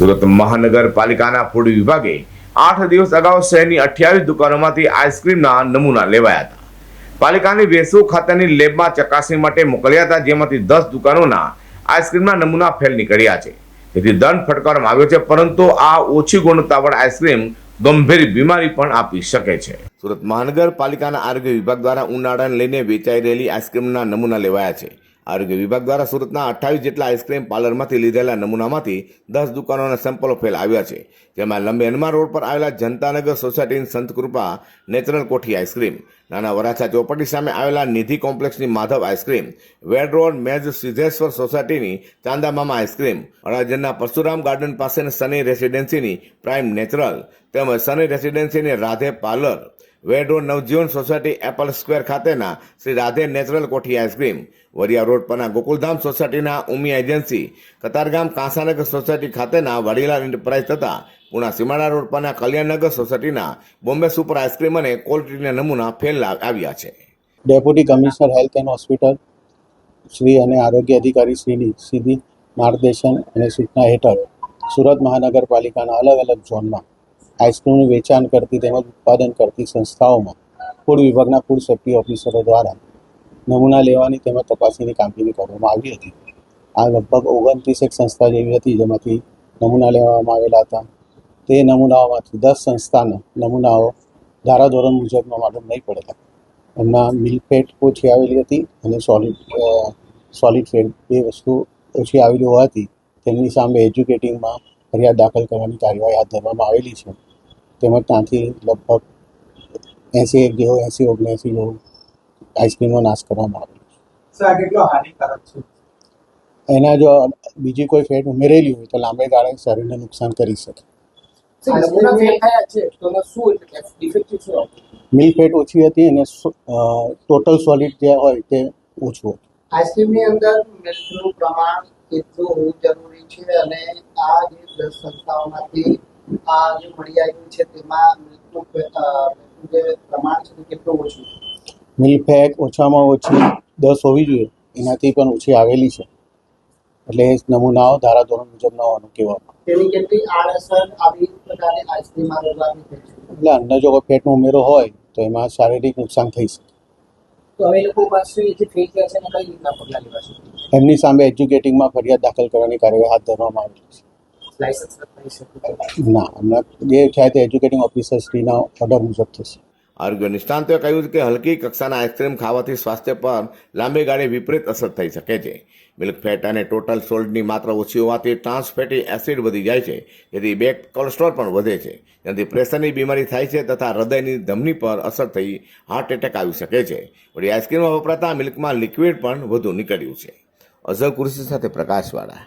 સુરત મહાનગરપાલિકાના ફૂડ વિભાગે આઠ દિવસ અગાઉ શહેરની અઠ્યાવીસ દુકાનોમાંથી આઈસ્ક્રીમના નમૂના લેવાયા હતા. પાલિકાની વેસુ ખાતાની લેબમાં ચકાસણી માટે મોકલ્યા હતા, જેમાંથી દસ દુકાનોના આઈસ્ક્રીમના નમૂના ફેલ નીકળ્યા છે. તેથી દંડ ફટકારવામાં આવ્યો છે, પરંતુ આ ઓછી ગુણવત્તાવાળા આઈસ્ક્રીમ ગંભીર બીમારી પણ આપી શકે છે. સુરત મહાનગરપાલિકાના આરોગ્ય વિભાગ દ્વારા ઉનાળાને લઈને વેચાઈ રહેલી આઈસ્ક્રીમના નમૂના લેવાયા છે. આરોગ્ય વિભાગ દ્વારા સુરતના અઠ્ઠાવીસ જેટલા આઈસ્ક્રીમ પાર્લરમાંથી લીધેલા નમૂનામાંથી દસ દુકાનોના સેમ્પલો ફેલ આવ્યા છે, જેમાં લંબે હનુમાન રોડ પર આવેલા જનતાનગર સોસાયટીની સંતકૃપા નેચરલ કોઠી આઈસ્ક્રીમ, નાના વરાછા ચોપાટી સામે આવેલા Nidhi કોમ્પ્લેક્સની Madhav ice cream, Ved road મેજ Siddheshwar સોસાયટીની ચાંદામામા આઈસ્ક્રીમ, અડાજણના પરશુરામ ગાર્ડન પાસેની સની રેસિડેન્સીની પ્રાઇમ નેચરલ, તેમજ Sunny રેસિડેન્સીની Radhe parlour Ved road Navjivan society apple square ખાતેના Shri Radhe natural Kothi ice cream, Variya road પરના ગોકુલધામ સોસાયટીના ઉમી એજન્સી, કતારગામ કાંસાનગર સોસાયટી ખાતેના વડીલા એન્ટરપ્રાઇઝ તથા પુણા સીમાડા રોડ પરના કલ્યાણનગર સોસાયટીના બોમ્બે સુપર આઈસ્ક્રીમ અને કોલ્ડ્રીના નમૂના ફેલ આવ્યા છે. Deputy commissioner health and hospital Shri અને આરોગ્ય અધિકારી શ્રીની સીધી માર્ગદર્શન અને સૂચના હેઠળ સુરત મહાનગરપાલિકાના અલગ અલગ ઝોનમાં આઈસ્ક્રીમનું વેચાણ કરતી તેમજ ઉત્પાદન કરતી સંસ્થાઓમાં ફૂડ વિભાગના ફૂડ સેફ્ટી ઓફિસરો દ્વારા નમૂના લેવાની તેમજ તપાસણીની કામગીરી કરવામાં આવી હતી. આ લગભગ ઓગણત્રીસ એક સંસ્થા જેવી હતી જેમાંથી નમૂના લેવામાં આવેલા હતા. તે નમૂનાઓમાંથી દસ સંસ્થાના નમૂનાઓ ધારાધોરણ મુજબનો માલુમ નહીં પડેલા. એમના મિલ્કફેટ ઓછી આવેલી હતી અને સોલિડ સોલિડ ફેટ બે વસ્તુ ઓછી આવેલી હોવાથી તેમની સામે એજ્યુકેટિંગમાં ફરિયાદ દાખલ કરવાની કાર્યવાહી હાથ ધરવામાં આવેલી છે. તેમજ ત્યાંથી લગભગ એંસી એક જેવો એંસી ઓગણએંસી જેવું આઈસ્ક્રીમનો નાશ કરવામાં આવેલો છે. એના જો બીજી કોઈ ફેટ ઉમેરેલી હોય તો લાંબે ગાળે શરીરને નુકસાન કરી શકે? મિલ્ક ફેટ ઓછી હતી અને ટોટલ સોલિડ જે હોય તે ઓછું હતું. આઈસ્ક્રીમની અંદર મિલ્કનું પ્રમાણ કેટલું હોવું જરૂરી છે અને આ જે સંસ્થાઓમાંથી આ જે મળી આવ્યું છે તેમાં મિલ્કનું જે પ્રમાણ છે તે કેટલું ઓછું છે? મિલ્ક ફેટ ઓછામાં ઓછી દસ હોવી જોઈએ. એનાથી પણ ઓછી આવેલી છે. એટલે નમૂનાઓ ધારાધોરણ મુજબ ન હોવાનું કહેવાય. તેની કેટલી આડઅસર આવી પ્રકારની આઈસ્ક્રીમ આરોગવાની થઈ છે? એટલે અન્ન જો ફેટનો ઉમેરો હોય તો એમાં શારીરિક નુકસાન થઈ શકે. છે એમની સામે એજ્યુકેટિંગમાં ફરિયાદ દાખલ કરવાની કાર્યવાહી હાથ ધરવામાં આવેલી લાયસન્સ ના હમણાં જે થાય તે એજ્યુકેટિંગ ઓફિસર શ્રીના ઓર્ડર મુજબ થશે. આરોગ્ય નિષ્ણાંતોએ કહ્યું કે હલકી કક્ષાના આઈસ્ક્રીમ ખાવાથી સ્વાસ્થ્ય પર લાંબી ગાળે વિપરીત અસર થઈ શકે છે. મિલ્ક ફેટ અને ટોટલ સોલ્ટની માત્રા ઓછી હોવાથી ટ્રાન્સ ફેટી એસિડ વધી જાય છે. જેથી બેક કોલેસ્ટ્રોલ પણ વધે છે. જેનાથી પ્રેશરની બીમારી થાય છે તથા હૃદયની ધમની પર અસર થઈ હાર્ટ એટેક આવી શકે છે. વળી આઈસ્ક્રીમમાં વપરાતા મિલ્કમાં લિક્વિડ પણ વધુ નીકળ્યું છે. અઝર કુરશી સાથે પ્રકાશવાળા.